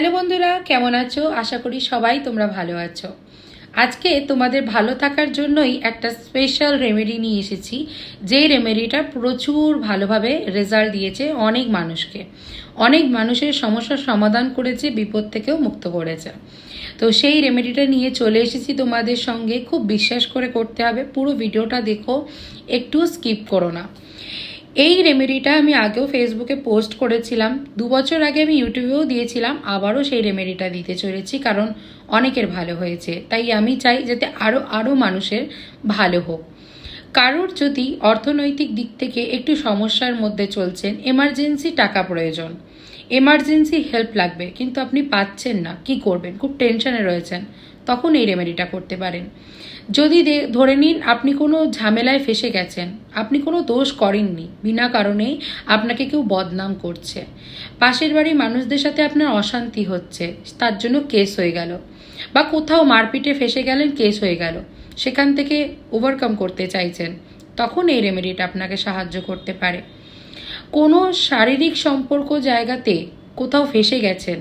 Hello বন্ধুরা, কেমন আছো? আশা করি সবাই তোমরা ভালো আছো। আজকে তোমাদের ভালো থাকার জন্যই একটা স্পেশাল রেমেডি নিয়ে এসেছি। যেই রেমেডিটা প্রচুর ভালোভাবে রেজাল্ট দিয়েছে অনেক মানুষকে। অনেক মানুষের সমস্যার সমাধান করেছে, বিপদ থেকেও মুক্ত করেছে। তো সেই রেমেডিটা নিয়ে চলে এসেছি তোমাদের সঙ্গে। খুব বিশ্বাস করে করতে হবে। পুরো ভিডিওটা দেখো, একটু স্কিপ করো না। এই রেমেডিটা আমি আগেও ফেসবুকে পোস্ট করেছিলাম। দু বছর আগে আমি ইউটিউবেও দিয়েছিলাম, আবারও সেই রেমেডিটা দিতে চলেছি কারণ অনেকের ভালো হয়েছে। তাই আমি চাই যাতে আরও আরও মানুষের ভালো হোক। কারোর যদি অর্থনৈতিক দিক থেকে একটু সমস্যার মধ্যে চলছেন এমার্জেন্সি টাকা প্রয়োজন। এমার্জেন্সি হেল্প লাগবে, কিন্তু আপনি পাচ্ছেন না, কি করবেন? খুব টেনশনে রয়েছেন। তখন এই রেমেডিটা করতে পারেন। যদি ধরে নিন আপনি কোনো ঝামেলায় ফেসে গেছেন, আপনি কোনো দোষ করেননি, বিনা কারণেই আপনাকে কেউ বদনাম করছে। পাশের বাড়ির মানুষদের সাথে আপনার অশান্তি হচ্ছে, তার জন্য কেস হয়ে গেল। বা কোথাও মারপিটে ফেসে গেলেন, কেস হয়ে গেল। সেখান থেকে ওভারকাম করতে চাইছেন, তখন এই রেমেডিটা আপনাকে সাহায্য করতে পারে। কোনো শারীরিক সম্পর্ক জায়গাতে কোথাও ফেসে গেছেন,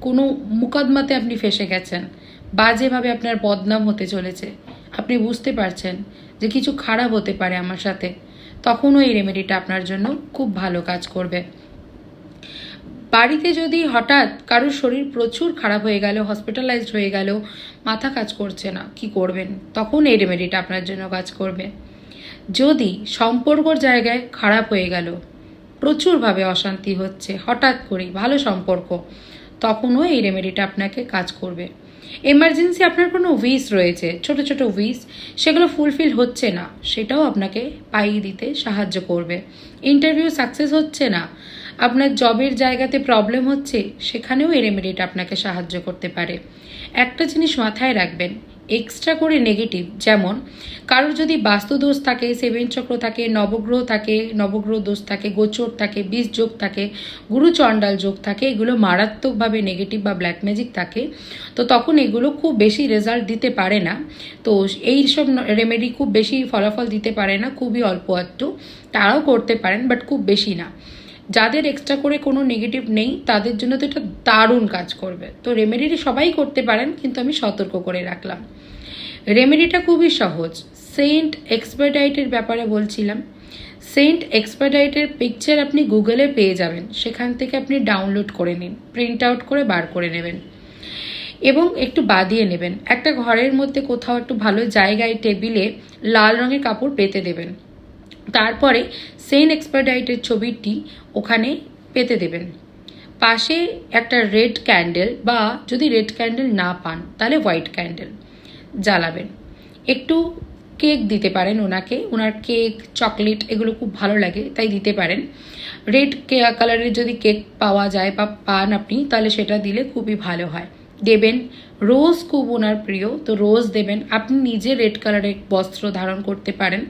কোনো মুকদ্মাতে আপনি ফেসে গেছেন, বাজেভাবে আপনার বদনাম হতে চলেছে। আপনি বুঝতে পারছেন যে কিছু খারাপ হতে পারে আমার সাথে, তখনও এই রেমেডিটা আপনার জন্য খুব ভালো কাজ করবে। বাড়িতে যদি হঠাৎ কারোর শরীর প্রচুর খারাপ হয়ে গেল হসপিটালাইজড হয়ে গেল, মাথা কাজ করছে না, কি করবেন? তখন এই রেমেডিটা আপনার জন্য কাজ করবে। যদি সম্পর্কর জায়গায় খারাপ হয়ে গেল, প্রচুরভাবে অশান্তি হচ্ছে, হঠাৎ করেই ভালো সম্পর্ক, তখনও এই রেমেডিটা আপনাকে কাজ করবে। এমার্জেন্সি আপনার কোনো উইস রয়েছে, ছোট ছোট উইস সেগুলো ফুলফিল হচ্ছে না, সেটাও আপনাকে পাইয়ে দিতে সাহায্য করবে। ইন্টারভিউ সাকসেস হচ্ছে না, আপনার জবের জায়গাতে প্রবলেম হচ্ছে, সেখানেও এই আপনাকে সাহায্য করতে পারে। একটা জিনিস মাথায় রাখবেন এক্সট্রা করে নেগেটিভ যেমন, কারোর যদি বাস্তু দোষ থাকে সেভেন চক্র থাকে, নবগ্রহ থাকে, নবগ্রহ দোষ থাকে, গোচর থাকে বীজ যোগ থাকে গুরু চণ্ডাল যোগ থাকে, এগুলো মারাত্মকভাবে নেগেটিভ বা ব্ল্যাক ম্যাজিক থাকে, তো তখন এগুলো খুব বেশি রেজাল্ট দিতে পারে না। তো এই সব রেমেডি খুব বেশি ফলাফল দিতে পারে না, খুবই অল্প একটু। তারাও করতে পারেন বাট খুব বেশি না। যাদের এক্সট্রা করে কোনো নেগেটিভ নেই, তাদের জন্য তো এটা দারুণ কাজ করবে। তো রেমেডিটি সবাই করতে পারেন, কিন্তু আমি সতর্ক করে রাখলাম। রেমেডিটা খুবই সহজ। সেন্ট এক্সপার্টাইটের ব্যাপারে বলছিলাম। সেন্ট এক্সপার্টাইটের পিকচার আপনি গুগলে পেয়ে যাবেন। সেখান থেকে আপনি ডাউনলোড করে নিন প্রিন্ট আউট করে বার করে নেবেন। এবং একটু বাদিয়ে নেবেন। একটা ঘরের মধ্যে কোথাও একটু ভালো জায়গায় টেবিলে লাল রঙের কাপড় পেতে দেবেন। তারপরে সেন এক্সপার্টাইটের ছবিটি ওখানে পেতে দেবেন। পাশে একটা রেড ক্যান্ডেল বা যদি রেড ক্যান্ডেল না পান, তাহলে হোয়াইট ক্যান্ডেল জ্বালাবেন। একটু কেক দিতে পারেন ওনাকে। ওনার কেক চকলেট এগুলো খুব ভালো লাগে, তাই দিতে পারেন। রেড কালারের যদি কেক পাওয়া যায় বা পান আপনি, তাহলে সেটা দিলে খুবই ভালো হয়। দেবেন। রোজ খুব ওনার প্রিয়, তো রোজ দেবেন। আপনি নিজে রেড কালারের বস্ত্র ধারণ করতে পারেন।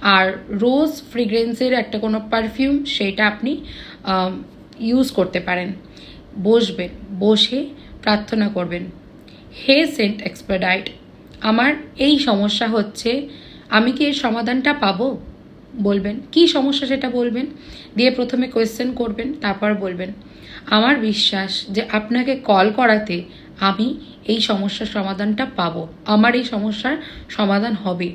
আর রোজ ফ্রিগ্রেন্সের একটা কোনো পারফিউম সেটা আপনি ইউজ করতে পারেন। বসবেন, বসে প্রার্থনা করবেন। হে সেন্ট এক্সপার্ডাইট, আমার এই সমস্যা হচ্ছে, আমি কি এর সমাধানটা পাবো? বলবেন। কি সমস্যা সেটা বলবেন? দিয়ে প্রথমে কোয়েশ্চেন করবেন, তারপর বলবেন। আমার বিশ্বাস যে আপনাকে কল করাতে আমি এই সমস্যার সমাধানটা পাবো। আমার এই সমস্যার সমাধান হবে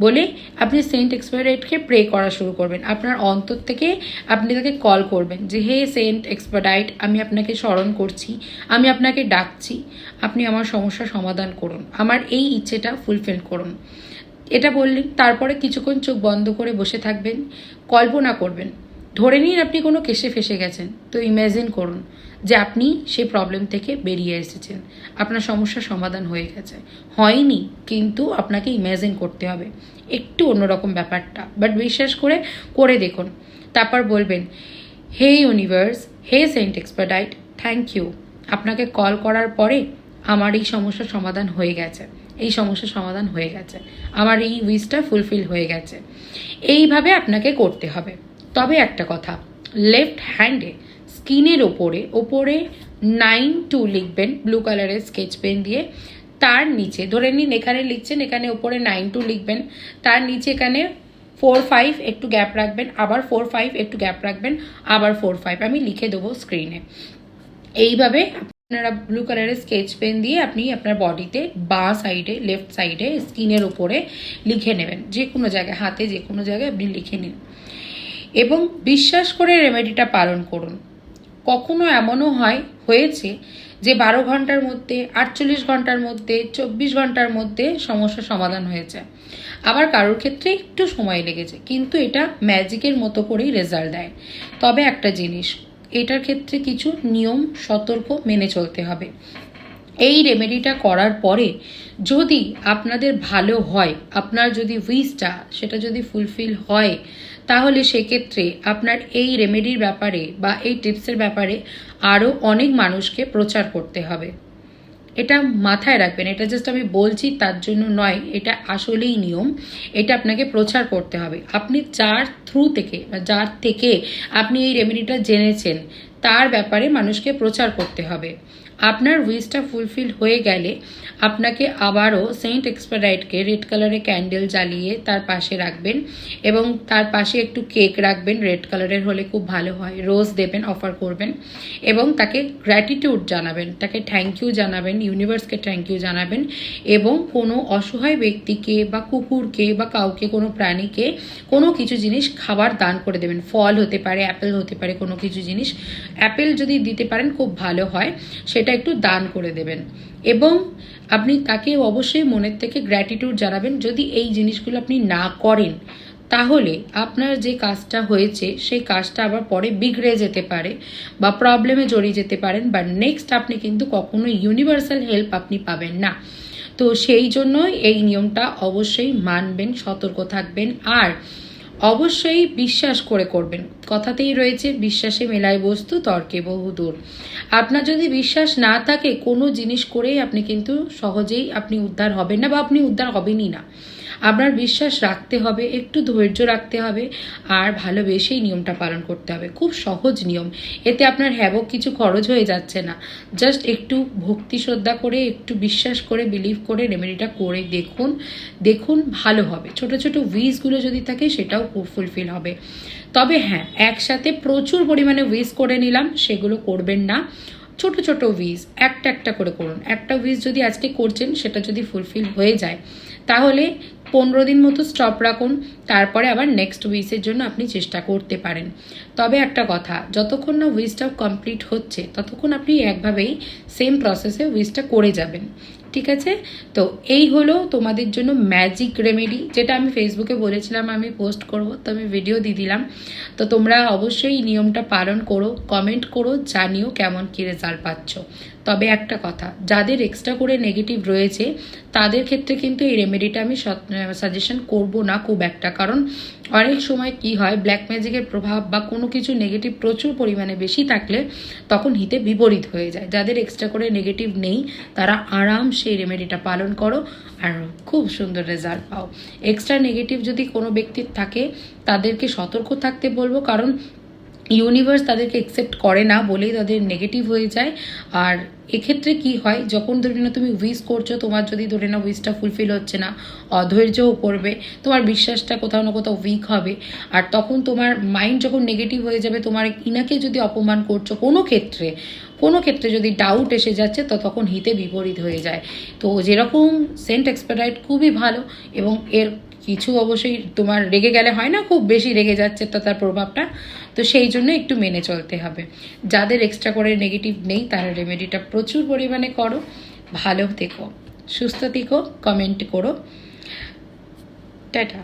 বলে আপনি সেন্ট এক্সপার্ডাইটকে প্রে করা শুরু করবেন। আপনার অন্তর থেকে আপনি তাকে কল করবেন যে, হে সেন্ট এক্সপার্ডাইট আমি আপনাকে স্মরণ করছি, আমি আপনাকে ডাকছি, আপনি আমার সমস্যার সমাধান করুন, আমার এই ইচ্ছেটা ফুলফিল করুন। এটা বললেন তারপরে কিছুক্ষণ চোখ বন্ধ করে বসে থাকবেন, কল্পনা করবেন ধরে নিন আপনি কোনো কেসে ফেসে গেছেন, তো ইমাজিন করুন যে আপনি সেই প্রবলেম থেকে বেরিয়ে এসেছেন। আপনার সমস্যার সমাধান হয়ে গেছে। হয়নি, কিন্তু আপনাকে ইমাজিন করতে হবে। একটু অন্যরকম ব্যাপারটা বাট বিশ্বাস করে করে দেখুন। তারপর বলবেন হে ইউনিভার্স হে সেন্ট এক্সপার্টাইট থ্যাংক ইউ আপনাকে কল করার পরে আমার এই সমস্যার সমাধান হয়ে গেছে। এই সমস্যার সমাধান হয়ে গেছে। আমার এই উইসটা ফুলফিল হয়ে গেছে। এইভাবে আপনাকে করতে হবে। তবে একটা কথা লেফট হ্যান্ডে স্কিনের ওপরে ওপরে নাইন টু লিখবেন ব্লু কালারের স্কেচ পেন দিয়ে, তার নিচে, ধরে নিন এখানে লিখছেন, এখানে ওপরে নাইন টু লিখবেন, তার নিচে এখানে ফোর ফাইভ একটু গ্যাপ রাখবেন, আবার ফোর ফাইভ একটু গ্যাপ রাখবেন, আবার ফোর ফাইভ আমি লিখে দেবো স্ক্রিনে এইভাবে আপনারা ব্লু কালারের স্কেচ পেন দিয়ে আপনি আপনার বডিতে বাঁ সাইডে লেফট সাইডে স্কিনের ওপরে লিখে নেবেন, যে কোনো জায়গায়, হাতে যে কোনো জায়গায় আপনি লিখে নিন। এবং বিশ্বাস করে রেমেডিটা পালন করুন। কখনো এমনও হয়, হয়েছে যে বারো ঘণ্টার মধ্যে, আটচল্লিশ ঘণ্টার মধ্যে, চব্বিশ ঘণ্টার মধ্যে সমস্যা সমাধান হয়েছে। আবার কারোর ক্ষেত্রে একটু সময় লেগেছে, কিন্তু এটা ম্যাজিকের মতো করেই রেজাল্ট দেয়। তবে একটা জিনিস, এটার ক্ষেত্রে কিছু নিয়ম, সতর্ক মেনে চলতে হবে। এই রেমেডিটা করার পরে যদি আপনাদের ভালো হয়, আপনার যদি উইসটা সেটা যদি ফুলফিল হয়, তাহলে সেক্ষেত্রে আপনার এই রেমেডির ব্যাপারে বা এই টিপসের ব্যাপারে আরও অনেক মানুষকে প্রচার করতে হবে। এটা মাথায় রাখবেন, এটা জাস্ট আমি বলছি তার জন্য নয়, এটা আসলেই নিয়ম, এটা আপনাকে প্রচার করতে হবে। আপনি যার থ্রু থেকে বা যার থেকে আপনি এই রেমেডিটা জেনেছেন, তার ব্যাপারে মানুষকে প্রচার করতে হবে। আপনার উইসটা ফুলফিল হয়ে গেলে আপনাকে আবারও সেন্ট এক্সপারাইটকে রেড কালারের ক্যান্ডেল জ্বালিয়ে তার পাশে রাখবেন এবং তার পাশে একটু কেক রাখবেন। রেড কালারের হলে খুব ভালো হয়। রোজ দেবেন অফার করবেন এবং তাকে গ্র্যাটিটিউড জানাবেন, তাকে থ্যাংক ইউ জানাবেন ইউনিভার্সকে থ্যাংক ইউ জানাবেন এবং কোনো অসহায় ব্যক্তিকে বা কুকুরকে বা কাউকে, কোনো প্রাণীকে কোনো কিছু জিনিস খাবার দান করে দেবেন। ফল হতে পারে অ্যাপেল হতে পারে, কোনো কিছু জিনিস। অ্যাপেল যদি দিতে পারেন, খুব ভালো হয়। সেটা একটু দান করে দেবেন। এবং আপনি তাকে অবশ্যই মনের থেকে গ্র্যাটিটিউড জানাবেন। যদি এই জিনিসগুলো আপনি না করেন, তাহলে আপনার যে কাজটা হয়েছে, সেই কাজটা আবার পরে বিগড়ে যেতে পারে বা প্রবলেমে জড়িয়ে যেতে পারেন। বা নেক্সট আপনি কিন্তু কখনো ইউনিভার্সাল হেল্প আপনি পাবেন না। তো সেই জন্যই এই নিয়মটা অবশ্যই মানবেন, সতর্ক থাকবেন। আর অবশ্যই বিশ্বাস করে করবেন। কথাতেই রয়েছে, বিশ্বাসে মেলায় বস্তু, তর্কে বহুদূর আপনার যদি বিশ্বাস না থাকে, কোনো জিনিস করেই আপনি কিন্তু সহজেই আপনি উদ্ধার হবেন না বা আপনি উদ্ধার হবেনই না। আপনার বিশ্বাস রাখতে হবে, একটু ধৈর্য রাখতে হবে, আর ভালোবেসেই নিয়মটা পালন করতে হবে। খুব সহজ নিয়ম। এতে আপনার হ্যাবক কিছু খরচ হয়ে যাচ্ছে না। জাস্ট একটু ভক্তি শ্রদ্ধা করে, একটু বিশ্বাস করে, বিলিভ করে রেমেডিটা করে দেখুন দেখুন ভালো হবে। ছোট ছোট উইজগুলো যদি থাকে, সেটাও ফুলফিল হবে। তবে হ্যাঁ একসাথে প্রচুর পরিমাণে উইজ করে নিলাম, সেগুলো করবেন না। ছোট ছোট উইজ একটা একটা করে করুন। একটা উইজ যদি আজকে করছেন, সেটা যদি ফুলফিল হয়ে যায়, তাহলে পনেরো দিন মতো স্টপ রাখুন, তারপরে আবার নেক্সট উইসের জন্য আপনি চেষ্টা করতে পারেন। তবে একটা কথা, যতক্ষণ না উইসটা কমপ্লিট হচ্ছে, ততক্ষণ আপনি একভাবেই সেম প্রসেসে উইসটা করে যাবেন। ঠিক আছে? তো এই হলো তোমাদের জন্য ম্যাজিক রেমেডি যেটা আমি ফেসবুকে বলেছিলাম, আমি পোস্ট করব, তো আমি ভিডিও দিয়ে দিলাম। তো তোমরা অবশ্যই নিয়মটা পালন করো কমেন্ট করো, জানিও কেমন কী রেজাল্ট পাচ্ছ। তবে একটা কথা, যাদের এক্সট্রা করে নেগেটিভ রয়েছে, তাদের ক্ষেত্রে কিন্তু এই রেমেডিটা আমি সাজেশন করব না খুব একটা। কারণ অনেক সময় কি হয় ব্ল্যাক ম্যাজিকের প্রভাব বা কোনো কিছু নেগেটিভ প্রচুর পরিমাণে বেশি থাকলে তখন হিতে বিপরীত হয়ে যায়। যাদের এক্সট্রা করে নেগেটিভ নেই, তারা আরাম সেই রেমেডিটা পালন করো আর খুব সুন্দর রেজাল্ট পাও। এক্সট্রা নেগেটিভ যদি কোনো ব্যক্তির থাকে, তাদেরকে সতর্ক থাকতে বলব। কারণ ইউনিভার্স তাদেরকে একসেপ্ট করে না বলেই তাদের নেগেটিভ হয়ে যায়। আর এক্ষেত্রে কি হয়, যখন ধরে না তুমি উইস করছ, তোমার যদি ধরে না উইসটা ফুলফিল হচ্ছে না, অধৈর্যও করবে, তোমার বিশ্বাসটা কোথাও না কোথাও উইক হবে। আর তখন তোমার মাইন্ড যখন নেগেটিভ হয়ে যাবে, তোমার ইনাকে যদি অপমান করছ, কোনো ক্ষেত্রে কোনো ক্ষেত্রে যদি ডাউট এসে যাচ্ছে, তো তখন হিতে বিপরীত হয়ে যায়। তো যেরকম সেন্ট এক্সপারাইট খুবই ভালো এবং এর কিছু অবশ্যই তোমার রেগে গেলে হয় না, খুব বেশি রেগে যাচ্ছে তো তার প্রভাবটা। তো সেই জন্য একটু মেনে চলতে হবে। যাদের এক্সট্রা করে নেগেটিভ নেই, তারা রেমেডিটা প্রচুর পরিমাণে করো। ভালো থেকো, সুস্থ থেকো কমেন্ট করো। টাটা।